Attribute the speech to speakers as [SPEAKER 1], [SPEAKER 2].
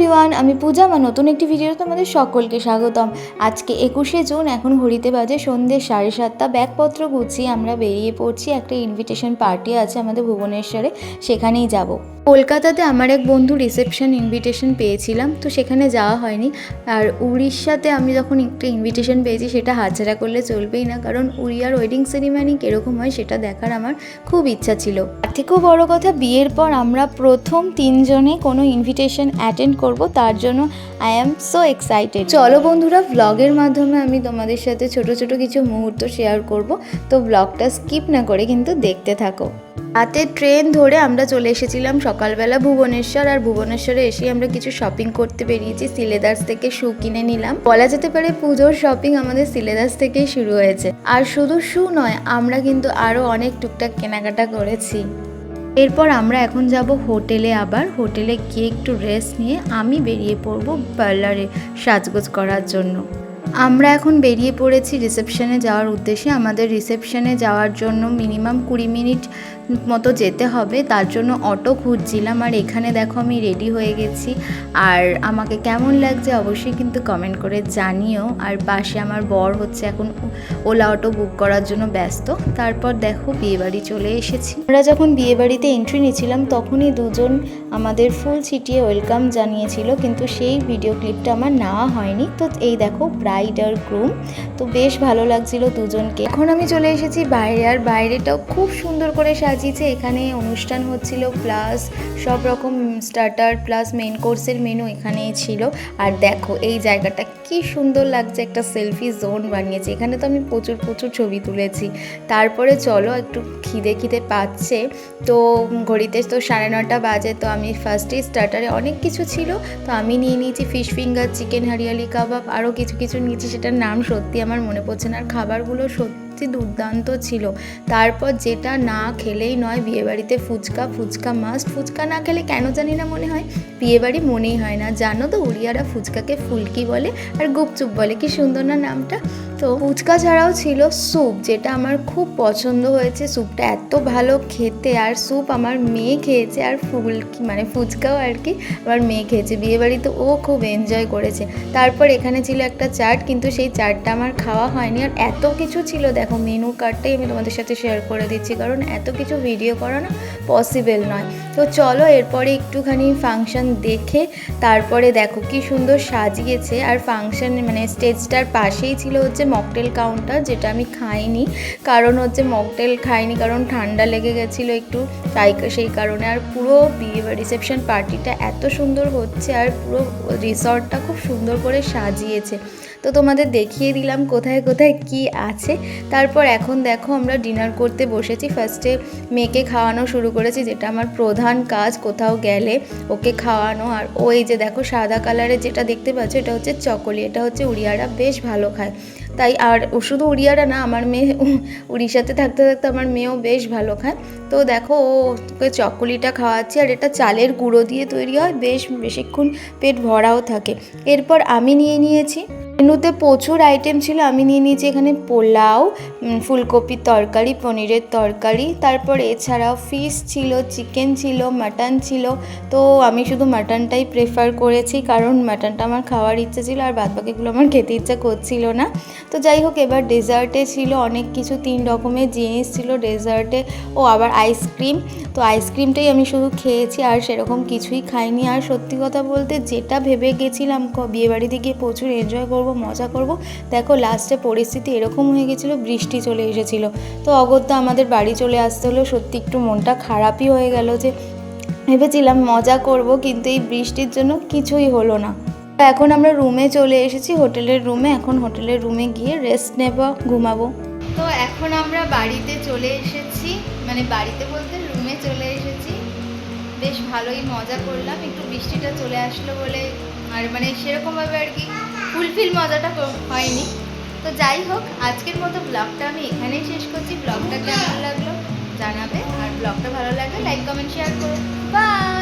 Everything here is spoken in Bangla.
[SPEAKER 1] এভরিওয়ান আমি পূজা আমার নতুন একটি ভিডিও তোমাদের সকলকে স্বাগতম। আজকে একুশে জুন, এখন ঘড়িতে বাজে সন্ধ্যে সাড়ে সাতটা। ব্যাগপত্র গুছিয়ে আমরা বেরিয়ে পড়ছি। একটা ইনভিটেশন পার্টি আছে আমাদের ভুবনেশ্বরে, সেখানেই যাব। কলকাতাতে আমার এক বন্ধু রিসেপশন ইনভিটেশন পেয়েছিলাম, তো সেখানে যাওয়া হয়নি। আর উড়িষ্যাতে আমি যখন একটা ইনভিটেশন পেয়েছি, সেটা হাতছাড়া করলে চলবেই না, কারণ উড়িয়ার ওয়েডিং সেরিমনি কীরকম হয় সেটা দেখার আমার খুব ইচ্ছা ছিল। তার থেকেও বড় কথা, বিয়ের পর আমরা প্রথম তিনজনে কোনো ইনভিটেশন অ্যাটেন্ড করব, তার জন্য আই অ্যাম সো এক্সাইটেড চলো বন্ধুরা ব্লগের মাধ্যমে আমি তোমাদের সাথে ছোট ছোট কিছু মুহূর্ত শেয়ার করব, তো ব্লগটা স্কিপ না করে কিন্তু দেখতে থাকো। রাতে ট্রেন ধরে আমরা চলে এসেছিলাম সকালবেলা ভুবনেশ্বর, আর ভুবনেশ্বরে এসে আমরা কিছু শপিং করতে বেরিয়েছি। সিলেদার্স থেকে শু কিনে নিলাম। বলা যেতে পারে পুজোর শপিং আমাদের সিলেদার্স থেকেই শুরু হয়েছে। আর শুধু শু নয়, আমরা কিন্তু আরও অনেক টুকটাক কেনাকাটা করেছি। এরপর আমরা এখন যাব হোটেলে আবার। হোটেলে গিয়ে একটু রেস্ট নিয়ে আমি বেরিয়ে পড়ব পার্লারে সাজগোজ করার জন্য। আমরা এখন বেরিয়ে পড়েছি রিসেপশনে যাওয়ার উদ্দেশ্যে। আমাদের রিসেপশনে যাওয়ার জন্য মিনিমাম কুড়ি মিনিট মতো যেতে হবে, তার জন্য অটো খুঁজছিলাম। আর এখানে দেখো আমি রেডি হয়ে গেছি। আর আমাকে কেমন লাগছে অবশ্যই কিন্তু কমেন্ট করে জানিও। আর পাশে আমার বর হচ্ছে এখন ওলা অটো বুক করার জন্য ব্যস্ত। তারপর দেখো বিয়েবাড়ি চলে এসেছি। আমরা যখন বিয়েবাড়িতে এন্ট্রি নিয়েছিলাম, তখনই দুজন আমাদের ফুল ছিটিয়ে ওয়েলকাম জানিয়েছিল। কিন্তু সেই ভিডিও ক্লিপটা আমার নেওয়া হয়নি। তো এই দেখো ব্রাইড আর গ্রুম তো বেশ ভালো লাগছিল দুজনকে। এখন আমি চলে এসেছি বাইরে। আর বাইরেটাও খুব সুন্দর করে সাজিয়েছে এখানে অনুষ্ঠান হচ্ছিল প্লাস সব রকম স্টার্টার প্লাস মেন কোর্সের মেনু এখানেই ছিল। আর দেখো, এই জায়গাটা কি সুন্দর লাগছে, একটা সেলফি জোন বানিয়েছে। এখানে তো আমি প্রচুর প্রচুর ছবি তুলেছি। তারপরে চলো, একটু খিদে খিদে পাচ্ছে। তো ঘড়িতে তো সাড়ে নটা বাজে, তো আমি ফার্স্টেই স্টার্টারে অনেক কিছু ছিল। তো আমি নিয়ে নিয়েছি fish finger chicken hariyali kebab আরও কিছু কিছু নিয়েছি। সেটার নাম সত্যি আমার মনে পড়ছে না। আর খাবারগুলো সত্যি দুর্দান্ত ছিল। তারপর যেটা না খেলেই নয়, বিয়েবাড়িতে ফুচকা ফুচকা মাস্ট ফুচকা না খেলে কেন জানি না মনে হয়। বিয়েবাড়ি মনেই হয় না। জানো তো উড়িয়ারা ফুচকাকে ফুলকি বলে আর গুপচুপ বলে। কি সুন্দর না নামটা? তো ফুচকা ছাড়াও ছিল স্যুপ, যেটা আমার খুব পছন্দ হয়েছে। স্যুপটা এত ভালো খেতে আর স্যুপ আমার মেয়ে খেয়েছে আর ফুলকি মানে ফুচকাও আর কি আমার মেয়ে খেয়েছে। বিয়েবাড়িতে ও খুব এনজয় করেছে। তারপর এখানে ছিল একটা চাট, কিন্তু সেই চাটটা আমার খাওয়া হয়নি আর এত কিছু ছিল, দেখো। মেনু কার্ডটাই আমি তোমাদের সাথে শেয়ার করে দিচ্ছি, কারণ এত কিছু ভিডিও করা না পসিবল নয়। তো চলো এরপরে একটুখানি ফাংশন দেখে তারপরে দেখো কি সুন্দর সাজিয়েছে। আর ফাংশন মানে স্টেজটার পাশেই ছিল হচ্ছে মকটেল কাউন্টার যেটা আমি খাইনি। কারণ হচ্ছে মকটেল খাইনি, কারণ ঠান্ডা লেগে গেছিল একটু, তাই সেই কারণে। আর পুরো বিয়ে রিসেপশন পার্টিটা এত সুন্দর হচ্ছে, আর পুরো রিসর্টটা খুব সুন্দর করে সাজিয়েছে। তো তোমাদের দেখিয়ে দিলাম কোথায় কোথায় কি আছে। তারপর এখন দেখো আমরা ডিনার করতে বসেছি। ফার্স্টে মেয়েকে খাওয়ানো শুরু করেছি, যেটা আমার প্রধান কাজ, কোথাও গেলে ওকে খাওয়ানো। আর ওই যে দেখো সাদা কালারের যেটা দেখতে পাচ্ছ, এটা হচ্ছে চকলি এটা হচ্ছে উড়িয়ারা বেশ ভালো খায়। তাই আর শুধু উড়িয়ারা না, আমার মেয়ে উড়িষ্যাতে থাকতে থাকতে আমার মেয়েও বেশ ভালো খায়। তো দেখো ওকে চকলিটা খাওয়াচ্ছি, আর এটা চালের গুঁড়ো দিয়ে তৈরি হয়, বেশ বেশিক্ষণ পেট ভরাও থাকে। এরপর আমি নিয়ে নিয়েছি। মেনুতে প্রচুর আইটেম ছিল। আমি নিয়ে নিয়েছি এখানে পোলাও ফুলকপির তরকারি, পনিরের তরকারি, তারপর এছাড়াও ফিশ ছিল চিকেন ছিল মাটন ছিল। তো আমি শুধু মাটনটাই প্রেফার করেছি কারণ মাটনটা আমার খাওয়ার ইচ্ছা ছিল আর বাদ বাকিগুলো আমার খেতে ইচ্ছা করছিল না। তো যাই হোক, এবার ডেজার্টে ছিল অনেক কিছু, তিন রকমের জিনিস ছিল ডেজার্টে ও, আবার আইসক্রিম তো আইসক্রিমটাই আমি শুধু খেয়েছি আর সেরকম কিছুই খাইনি। আর সত্যি কথা বলতে যেটা ভেবে গেছিলাম বিয়েবাড়িতে গিয়ে প্রচুর এনজয় করব মজা করব। দেখো লাস্টে পরিস্থিতি এরকম হয়ে গেছিল, বৃষ্টি চলে এসেছিল। তো অগত্যা আমাদের বাড়ি চলে আসতে হলো। সত্যি একটু মনটা খারাপই হয়ে গেল যে ভেবেছিলাম মজা করব, কিন্তু এই বৃষ্টির জন্য কিছুই হলো না। তো এখন আমরা রুমে চলে এসেছি, হোটেলের রুমে এখন হোটেলের রুমে গিয়ে রেস্ট নেব, ঘুমাবো। তো এখন আমরা বাড়িতে চলে এসেছি মানে বাড়িতে বলতে রুমে চলে এসেছি। বেশ ভালোই মজা করলাম। একটু বৃষ্টিটা চলে আসলো বলে, আর মানে সেরকমভাবে আর কি ফুলফিল মজাটা হয়নি। তো যাই হোক, আজকের মতো ব্লগটা আমি এখানেই শেষ করছি। ব্লগটা কেমন লাগল জানাবে। আর ব্লগটা ভালো লাগলে লাইক, কমেন্ট শেয়ার করো। বাই!